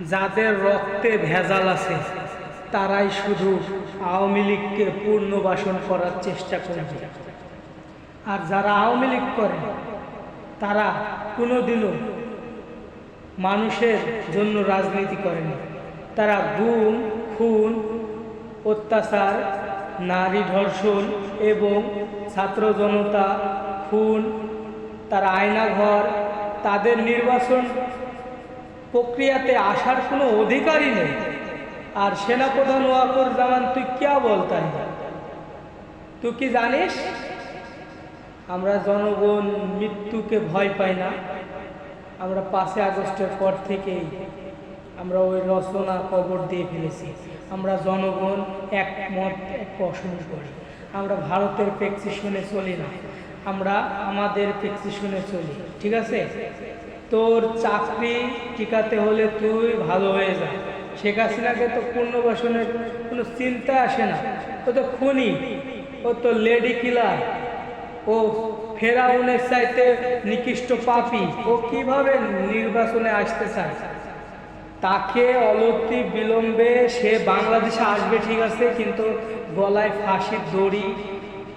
যাদের রক্তে ভেজাল আছে, তারাই শুধু আওয়ামী লীগকে পুনর্বাসন করার চেষ্টা করবে। আর যারা আওয়ামী লীগ করে, তারা কোনোদিনও মানুষের জন্য রাজনীতি করেনি তারা গুম, খুন, অত্যাচার, নারী ধর্ষণ এবং ছাত্র জনতা, খুন, তার আয়নাঘর, তাদের নির্বাচন প্রক্রিয়াতে আসার কোনো অধিকারই নেই। আর সেনাপ্রধান ওয়াকর জামান, তুই ক্যা বলতাই তুই? কি জানিস? আমরা জনগণ মৃত্যুকে ভয় পাই না। আমরা পাঁচই আগস্টের পর থেকেই আমরা ওই রচনা কবর দিয়ে ফেলেছি। আমরা জনগণ একমত, এক পোষণ করি। আমরা ভারতের প্রেক্সিশনে চলি না। আমরা আমাদের প্রেক্সিশনে চলি। ঠিক আছে? তোর চাকরি টিকাতে হলে তুই ভালো হয়ে যা। শেখ হাসিনাকে তো পুনর্বাসনের কোনো চিন্তা আসে না। ও তো খুনি। ও তো লেডি কিলার। ও ফেরাউনের চাইতে নিকৃষ্ট পাপি। ও কীভাবে নির্বাচনে আসতে চায়? তাকে অলতি বিলম্বে সে বাংলাদেশে আসবে ঠিক আছে, কিন্তু গলায় ফাঁসির দড়ি,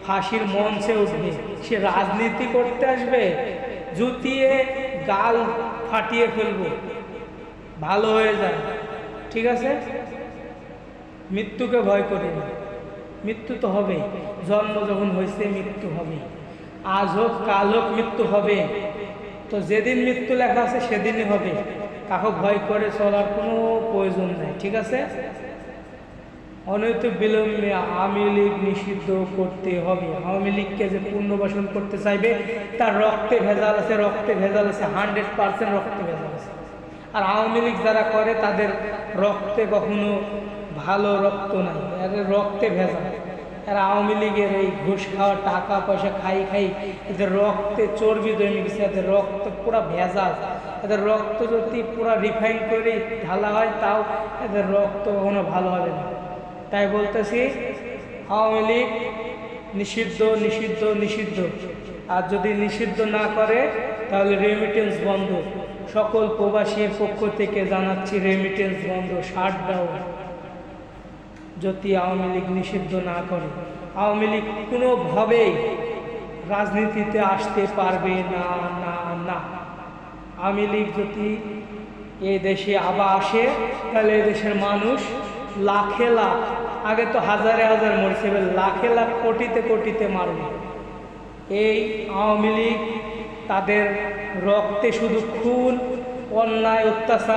ফাঁসির মঞ্চে উঠবে। সে রাজনীতি করতে আসবে। জুতিয়ে গাল ফাটিয়ে ফেলব। ভালো হয়ে যায়। ঠিক আছে? মৃত্যুকে ভয় করি না। মৃত্যু তো হবে। জন্ম যখন হয়েছে, মৃত্যু হবে। আজ হোক, কাল হোক, মৃত্যু হবে। তো যেদিন মৃত্যু লেখা আছে, সেদিনই হবে। কাকে ভয় করে চলার কোনো প্রয়োজন নেই। ঠিক আছে? অনৈত বিলম্বে আওয়ামী লীগ নিষিদ্ধ করতে হবে। আওয়ামী লীগকে যে পুনর্বাসন করতে চাইবে, তার রক্তে ভেজাল আছে, রক্তে ভেজাল আছে হান্ড্রেড পার্সেন্ট রক্তে ভেজাল আছে। আর আওয়ামী লীগ যারা করে, তাদের রক্তে কখনো ভালো রক্ত নাই, এদের রক্তে ভেজাল। আর আওয়ামী লীগের এই ঘুষ খাওয়া, টাকা পয়সা খাই খাই, এদের রক্তে চর্বি জমে গেছে, এদের রক্ত পুরো ভেজাল। এদের রক্ত যদি পুরো রিফাইন করে ঢালা হয়, তাও এদের রক্ত কখনো ভালো হবে না। তাই বলতেছি, আওয়ামী লীগ নিষিদ্ধ নিষিদ্ধ নিষিদ্ধ। আর যদি নিষিদ্ধ না করে, তাহলে রেমিটেন্স বন্ধ। সকল প্রবাসীর পক্ষ থেকে জানাচ্ছি রেমিটেন্স বন্ধ শাট ডাউন যদি আওয়ামী লীগ নিষিদ্ধ না করে, আওয়ামী লীগ কোনোভাবেই রাজনীতিতে আসতে পারবে না না না। আওয়ামী লীগ যদি এই দেশে আবার আসে, তাহলে এই দেশের মানুষ লাখে লাখ, আগে তো হাজারে হাজার মরছে, এবার লাখে লাখ কোটিতে কোটিতে মারবে। এই আওয়ামী লীগ তাদের রক্তে শুধু খুন, অন্যায়, অত্যাচার